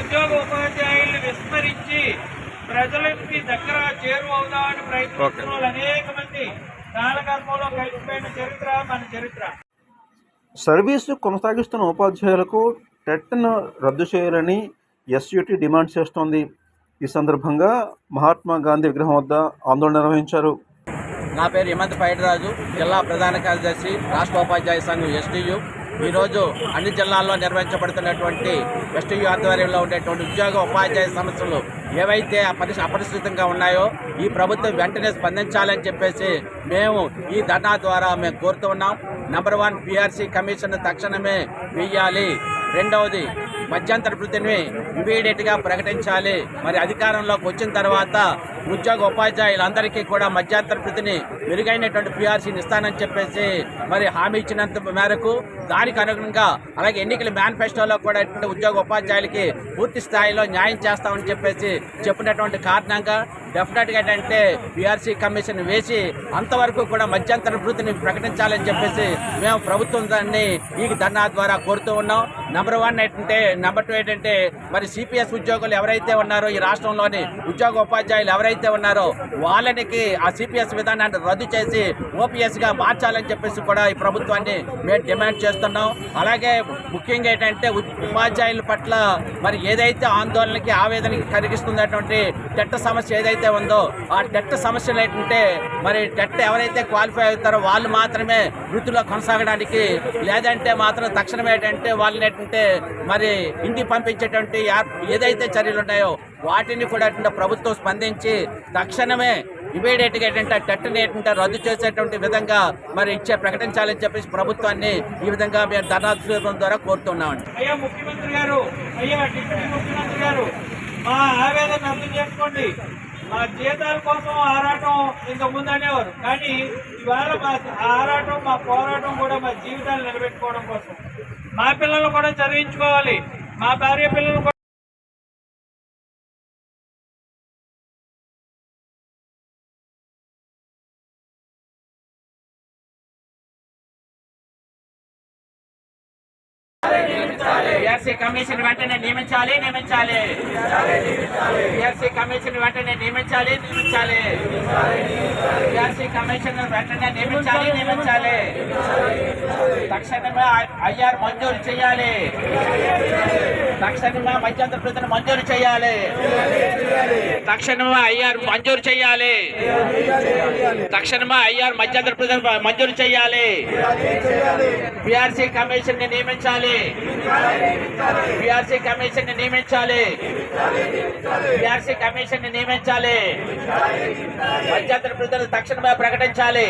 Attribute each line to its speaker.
Speaker 1: ఉద్యోగ ఉపాధ్యాయుల్ని విస్మరించి ప్రజలకి దగ్గర చేరువవుదామని ప్రయత్నిస్తున్న వాళ్ళు అనేక మంది కాలగర్భంలో కలిసిపోయిన చరిత్ర మన చరిత్ర.
Speaker 2: సర్వీసు కొనసాగిస్తున్న ఉపాధ్యాయులకు టెట్ను రద్దు చేయాలని ఎస్యుటి డిమాండ్ చేస్తోంది. ఈ సందర్భంగా మహాత్మా గాంధీ విగ్రహం వద్ద ఆందోళన నిర్వహించారు.
Speaker 3: నా పేరు హిమంత్ పైడిరాజు జిల్లా ప్రధాన కార్యదర్శి రాష్ట్ర ఉపాధ్యాయ సంఘం ఎస్టీయు. ఈరోజు అన్ని జిల్లాల్లో నిర్వహించబడుతున్నటువంటి ఎస్టీయు ఆధ్వర్యంలో ఉండేటువంటి ఉద్యోగ ఉపాధ్యాయ సమస్యలు ఏవైతే అపరి ఉన్నాయో ఈ ప్రభుత్వం వెంటనే స్పందించాలని చెప్పేసి మేము ఈ ధర్నా ద్వారా మేము కోరుతూ ఉన్నాం. నెంబర్ వన్ పిఆర్సీ కమిషన్ తక్షణమే వేయాలి రెండవది మధ్యంతర వృత్తిని ఇమీడియట్గా ప్రకటించాలి. మరి అధికారంలోకి వచ్చిన తర్వాత ఉద్యోగ ఉపాధ్యాయులందరికీ కూడా మధ్యంతర ప్రతిని మెరుగైనటువంటి పిఆర్సీని ఇస్తానని చెప్పేసి మరి హామీ ఇచ్చినంత మేరకు దానికి అనుగుణంగా అలాగే ఎన్నికల మేనిఫెస్టోలో కూడా ఇటువంటి ఉద్యోగ ఉపాధ్యాయులకి పూర్తి స్థాయిలో న్యాయం చేస్తామని చెప్పేసి చెప్పినటువంటి కారణంగా డెఫినెట్గా ఏంటంటే పిఆర్సీ కమిషన్ వేసి అంతవరకు కూడా మధ్యంతర వృత్తిని ప్రకటించాలని చెప్పేసి మేము ప్రభుత్వం దాన్ని ఈ ధర్నా ద్వారా కోరుతూ ఉన్నాం. నెంబర్ వన్ ఏంటంటే నెంబర్ టూ ఏంటంటే మరి సిపిఎస్ ఉద్యోగులు ఎవరైతే ఉన్నారో ఈ రాష్ట్రంలోని ఉద్యోగ ఉపాధ్యాయులు ఎవరైతే ఉన్నారో వాళ్ళనికి ఆ సిపిఎస్ విధానాన్ని రద్దు చేసి ఓపీఎస్గా మార్చాలని చెప్పేసి కూడా ఈ ప్రభుత్వాన్ని మేము డిమాండ్ చేస్తున్నాం. అలాగే ముఖ్యంగా ఏంటంటే ఉపాధ్యాయుల పట్ల మరి ఏదైతే ఆందోళనకి ఆవేదనకి కలిగిస్తున్నటువంటి టెట్ సమస్య ఏదైతే ఉందో ఆ టెట్ సమస్యలు ఏంటంటే మరి టెట్ ఎవరైతే క్వాలిఫై అవుతారో వాళ్ళు మాత్రమే వృత్తిలో కొనసాగడానికి లేదంటే మాత్రం తక్షణం ఏంటంటే వాళ్ళని ఏంటంటే మరి ఇంటికి పంపించేటువంటి ఏదైతే చర్యలు ఉన్నాయో వాటిని కూడా ఏంటంటే ప్రభుత్వం స్పందించి తక్షణమే ఇమీడియట్గా ఏంటంటే టెట్ని ఏంటంటే రద్దు చేసేటువంటి విధంగా మరి ఇచ్చే ప్రకటించాలని చెప్పేసి ప్రభుత్వాన్ని ఈ విధంగా మేము ధర్నా ద్వారా కోరుతున్నామండి.
Speaker 1: అయ్యా ముఖ్యమంత్రి గారు అయ్యా డిప్యూటీ ముఖ్యమంత్రి గారు మా ఆవేదన అర్థం చేసుకోండి. మా జీతాల కోసం ఆరాటం ఇంత ముందు అనేవారు. కానీ ఇవాళ మా ఆరాటం మా పోరాటం కూడా మా జీవితాలు నిలబెట్టుకోవడం కోసం. మా పిల్లలు కూడా చదివించుకోవాలి. మా భార్య పిల్లలు కూడా పిఆర్సీ కమిషన్ వెంటనే నియమించాలి నియమించాలి. పిఆర్సీ కమిషన్ వెంటనే నియమించాలి నియమించాలి. పిఆర్సీ కమిషన్ వెంటనే నియమించాలి నియమించాలి. తక్షణమే ఐఆర్ మంజూరు చేయాలి. తక్షణమే మధ్యంతర వృత్తిని మంజూరు చేయాలి. తక్షణమే ఐఆర్ మంజూరు చేయాలి. తక్షణమే ఐఆర్ మధ్యంతర వృత్తిని మంజూరు చేయాలి. బీఆర్సీ కమిషన్ని నియమించాలి. బీఆర్సీ కమిషన్ని నియమించాలి. పిఆర్సీ కమిషన్ని నియమించాలి. పంచాయతీ వృత్తులు తక్షణమే ప్రకటించాలి.